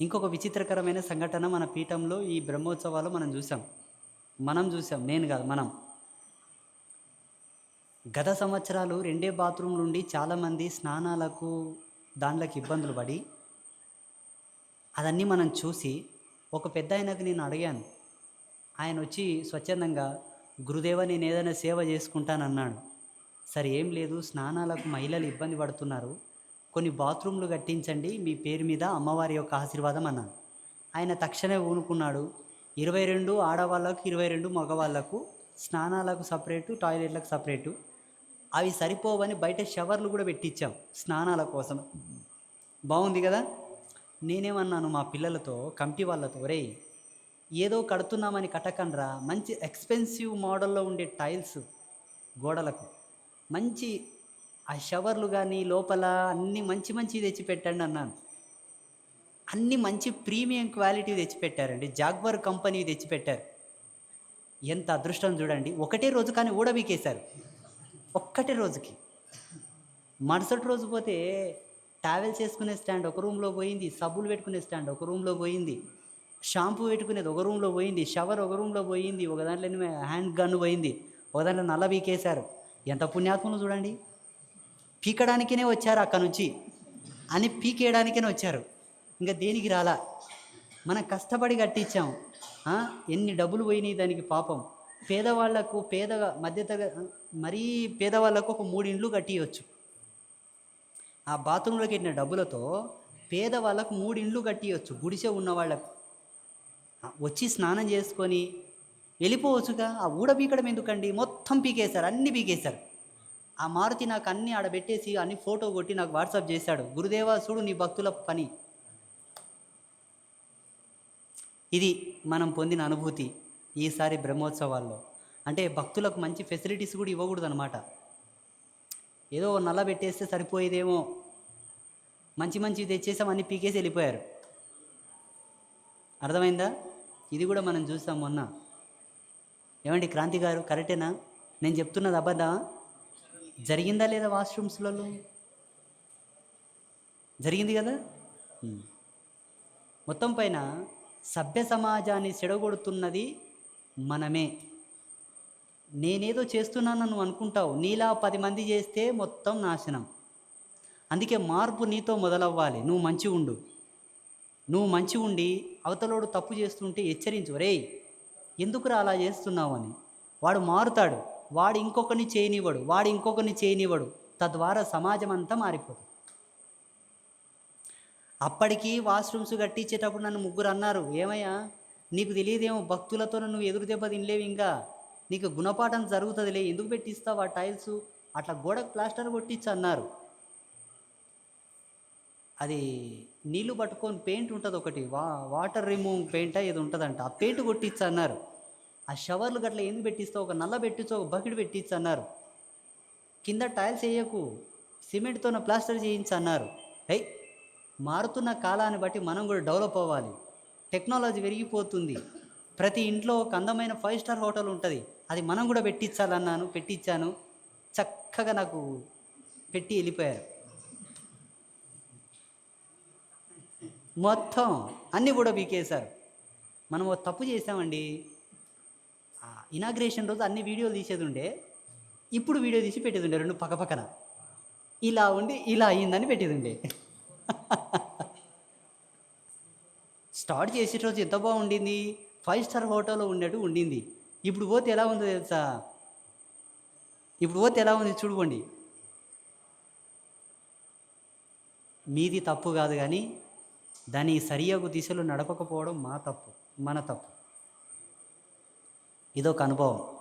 ఇంకొక విచిత్రకరమైన సంఘటన మన పీఠంలో ఈ బ్రహ్మోత్సవాలు మనం చూసాం. మనం చూసాం. నేను కాదు మనం. గత సంవత్సరాలు రెండే బాత్రూమ్ నుండి చాలామంది స్నానాలకు దాంట్లోకి ఇబ్బందులు పడి అదన్నీ మనం చూసి ఒక పెద్ద ఆయనకు నేను అడిగాను. ఆయన వచ్చి స్వచ్ఛందంగా గురుదేవ నేను ఏదైనా సేవ చేసుకుంటానన్నాడు. సరే ఏం లేదు. స్నానాలకు మహిళలు ఇబ్బంది పడుతున్నారు. కొన్ని బాత్రూమ్లు కట్టించండి మీ పేరు మీద అమ్మవారి యొక్క ఆశీర్వాదం అన్నాను. ఆయన తక్షణమే ఊనుకున్నాడు. ఇరవై రెండు ఆడవాళ్ళకు ఇరవై రెండు మగవాళ్ళకు స్నానాలకు సపరేటు టాయిలెట్లకు సపరేటు. అవి సరిపోవని బయట షవర్లు కూడా పెట్టించాం స్నానాల కోసం. బాగుంది కదా? నేనేమన్నాను మా పిల్లలతో కమిటీ వాళ్ళతో రే ఏదో కడుతున్నామని కట్టకండ్రా. మంచి ఎక్స్పెన్సివ్ మోడల్లో ఉండే టైల్స్ గోడలకు. మంచి ఆ షవర్లు కానీ లోపల అన్ని మంచి మంచి తెచ్చిపెట్టండి అన్నాను. అన్ని మంచి ప్రీమియం క్వాలిటీ తెచ్చిపెట్టారండి. జాగ్వర్ కంపెనీ తెచ్చిపెట్టారు. ఎంత అదృష్టం చూడండి. ఒకటే రోజు కానీ ఊడబీకేశారు. ఒక్కటే రోజుకి. మరుసటి రోజు పోతే టావెల్స్ వేసుకునే స్టాండ్ ఒక రూమ్లో పోయింది. సబ్బులు పెట్టుకునే స్టాండ్ ఒక రూమ్లో పోయింది. షాంపూ పెట్టుకునేది ఒక రూమ్లో పోయింది. షవర్ ఒక రూమ్లో పోయింది. ఒక దాంట్లో హ్యాండ్ గన్ పోయింది. ఒక దాంట్లో నల్ల బీకేశారు ఎంత పుణ్యాత్మలు చూడండి. పీకడానికినే వచ్చారు అక్కడ నుంచి. అని పీకేయడానికనే వచ్చారు. ఇంకా దేనికి రాలా? మనం కష్టపడి కట్టించాం. ఎన్ని డబ్బులు పోయినాయి దానికి పాపం. పేదవాళ్ళకు పేదగా మధ్యతర మరీ పేదవాళ్ళకు ఒక మూడు ఇండ్లు కట్టియచ్చు. ఆ బాత్రూంలో కట్టిన డబ్బులతో పేదవాళ్ళకు మూడు ఇండ్లు కట్టియచ్చు. గుడిసె ఉన్న వాళ్ళకు వచ్చి స్నానం చేసుకొని వెళ్ళిపోవచ్చుగా. ఆ ఊడ పీకడం ఎందుకండి? మొత్తం పీకేశారు. అన్ని పీకేశారు. ఆ మారుతి నాకు అన్ని ఆడ పెట్టేసి అన్ని ఫోటో కొట్టి నాకు వాట్సాప్ చేశాడు. గురుదేవా చూడు నీ భక్తుల పని. ఇది మనం పొందిన అనుభూతి ఈసారి బ్రహ్మోత్సవాల్లో. అంటే భక్తులకు మంచి ఫెసిలిటీస్ కూడా ఇవ్వకూడదు అనమాట ఏదో నల్ల పెట్టేస్తే సరిపోయేదేమో. మంచి మంచివి తెచ్చేసాం అన్ని పీకేసి వెళ్ళిపోయారు. అర్థమైందా? ఇది కూడా మనం చూసాం మొన్న. ఏమండి క్రాంతి గారు కరెక్టేనా? నేను చెప్తున్నది అబద్ధమా? జరిగిందా లేదా వాష్రూమ్స్లలో? జరిగింది కదా? మొత్తం పైన సభ్య సమాజాన్ని చెడగొడుతున్నది మనమే. నేనేదో చేస్తున్నాను నువ్వు అనుకుంటావు. నీలా పది మంది చేస్తే మొత్తం నాశనం. అందుకే మార్పు నీతో మొదలవ్వాలి. నువ్వు మంచి ఉండు నువ్వు మంచి ఉండి అవతలోడు తప్పు చేస్తుంటే హెచ్చరించు. రే ఎందుకురా అలా చేస్తున్నావు అని. వాడు మారుతాడు. వాడు ఇంకొకరిని చేయనివ్వడు వాడు ఇంకొకరిని చేయనివ్వడు. తద్వారా సమాజం అంతా మారిపోతుంది. అప్పటికి వాష్రూమ్స్ కట్టించేటప్పుడు నన్ను ముగ్గురు అన్నారు ఏమయ్యా నీకు తెలియదేమో భక్తులతో నువ్వు ఎదురు దెబ్బ తినలేవు ఇంకా. నీకు గుణపాఠం జరుగుతుందిలే ఎందుకు పెట్టిస్తావు ఆ టైల్స్? అట్లా గోడకు ప్లాస్టర్ కొట్టించు అన్నారు. అది నీళ్ళు పట్టుకొని పెయింట్ ఉంటుంది ఒకటి వా వాటర్ రిమూవ్ పెయింట్ ఏది ఉంటుందంట ఆ పెయింట్ కొట్టించు అన్నారు. ఆ షవర్లు గట్ల ఎందుకు పెట్టిస్తావు? ఒక నల్ల పెట్టించో ఒక బకెట్ పెట్టించు అన్నారు. కింద టైల్స్ వేయకు సిమెంట్తోన ప్లాస్టర్ చేయించు అన్నారు. హై మారుతున్న కాలాన్ని బట్టి మనం కూడా డెవలప్ అవ్వాలి. టెక్నాలజీ పెరిగిపోతుంది. ప్రతి ఇంట్లో ఒక అందమైన ఫైవ్ స్టార్ హోటల్ ఉంటుంది. అది మనం కూడా పెట్టించాలన్నాను పెట్టించాను. చక్కగా నాకు పెట్టి వెళ్ళిపోయారు. మొత్తం అన్నీ కూడా పీకేశారు. మనం తప్పు చేసామండి ఇనాగ్రేషన్ రోజు అన్ని వీడియోలు తీసేది ఉండే ఇప్పుడు వీడియో తీసి పెట్టేది ఉండే రెండు పక్క పక్కన. ఇలా ఉండి ఇలా అయ్యిందని పెట్టేది ఉండే స్టార్ట్ చేసే రోజు ఎంత బాగుండింది? ఫైవ్ స్టార్ హోటల్లో ఉండేట్టు ఉండింది. ఇప్పుడు పోతే ఎలా ఉందో తెలుసా? ఇప్పుడు పోతే ఎలా ఉంది చూడుకోండి. మీది తప్పు కాదు కానీ దాని సరియగు దిశలో నడపకపోవడం మా తప్పు మన తప్పు. ఇదొక అనుభవం.